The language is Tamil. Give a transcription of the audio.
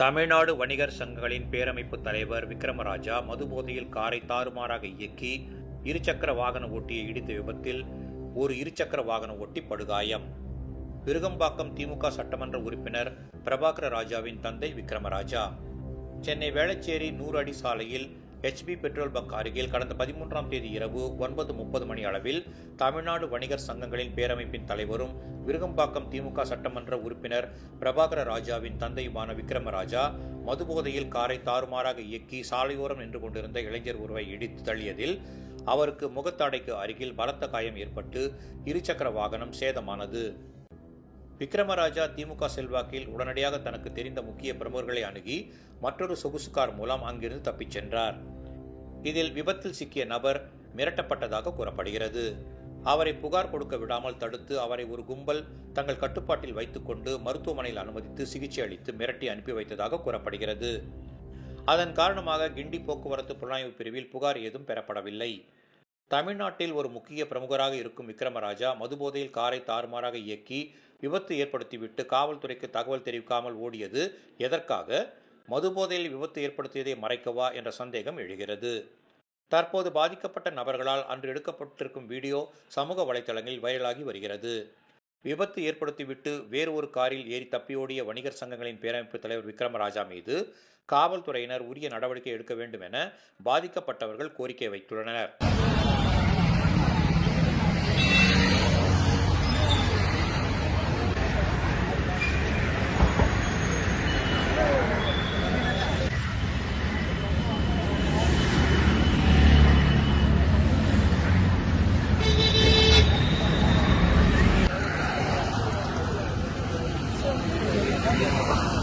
தமிழ்நாடு வணிகர் சங்கங்களின் பேரமைப்பு தலைவர் விக்ரமராஜா மதுபோதையில் காரை தாறுமாறாக இயக்கி இருசக்கர வாகன ஓட்டியை இடித்த விபத்தில் ஒரு இருசக்கர வாகன ஓட்டி படுகாயம். விருகம்பாக்கம் திமுக சட்டமன்ற உறுப்பினர் பிரபாகர ராஜாவின் தந்தை விக்ரமராஜா. சென்னை வேளச்சேரி நூறு அடி சாலையில் ஹெச்பி பெட்ரோல் பங்க் அருகில் கடந்த பதிமூன்றாம் தேதி இரவு ஒன்பது முப்பது மணி அளவில் தமிழ்நாடு வணிகர் சங்கங்களின் பேரமைப்பின் தலைவரும் விருகம்பாக்கம் திமுக சட்டமன்ற உறுப்பினர் பிரபாகர ராஜாவின் தந்தையுமான விக்ரமராஜா மதுபோதையில் காரை தாறுமாறாக இயக்கி சாலையோரம் நின்று கொண்டிருந்த இளைஞர் ஒருவை இடித்து தள்ளியதில் அவருக்கு முகத்தாடைக்கு அருகில் பலத்த காயம் ஏற்பட்டு இருசக்கர வாகனம் சேதமானது. விக்ரமராஜா திமுக செல்வாக்கில் உடனடியாக தனக்கு தெரிந்த முக்கிய பிரமுகர்களை அணுகி மற்றொரு சொகுசு கார் மூலம் அங்கிருந்து தப்பிச் சென்றார். இதில் விபத்தில் சிக்கிய நபர் மிரட்டப்பட்டதாக கூறப்படுகிறது. அவரை புகார் கொடுக்க விடாமல் தடுத்து அவரை ஒரு கும்பல் தங்கள் கட்டுப்பாட்டில் வைத்துக்கொண்டு மருத்துவமனையில் அனுமதித்து சிகிச்சை அளித்து மிரட்டி அனுப்பி வைத்ததாக கூறப்படுகிறது. அதன் காரணமாக கிண்டி போக்குவரத்து புலனாய்வு பிரிவில் புகார் ஏதும் பெறப்படவில்லை. தமிழ்நாட்டில் ஒரு முக்கிய பிரமுகராக இருக்கும் விக்ரமராஜா மதுபோதையில் காரை தாறுமாறாக இயக்கி விபத்து ஏற்படுத்திவிட்டு காவல்துறைக்கு தகவல் தெரிவிக்காமல் ஓடியது எதற்காக? மதுபோதையில் விபத்து ஏற்படுத்தியதை மறைக்கவா என்ற சந்தேகம் எழுகிறது. தற்போது பாதிக்கப்பட்ட நபர்களால் அன்று எடுக்கப்பட்டிருக்கும் வீடியோ சமூக வலைதளங்களில் வைரலாகி வருகிறது. விபத்து ஏற்படுத்திவிட்டு வேறு ஒரு காரில் ஏறி தப்பியோடிய வணிகர் சங்கங்களின் பேரமைப்பு தலைவர் விக்ரமராஜா மீது காவல்துறையினர் உரிய நடவடிக்கை எடுக்க வேண்டும் என பாதிக்கப்பட்டவர்கள் கோரிக்கை வைத்துள்ளனர். 点了吧。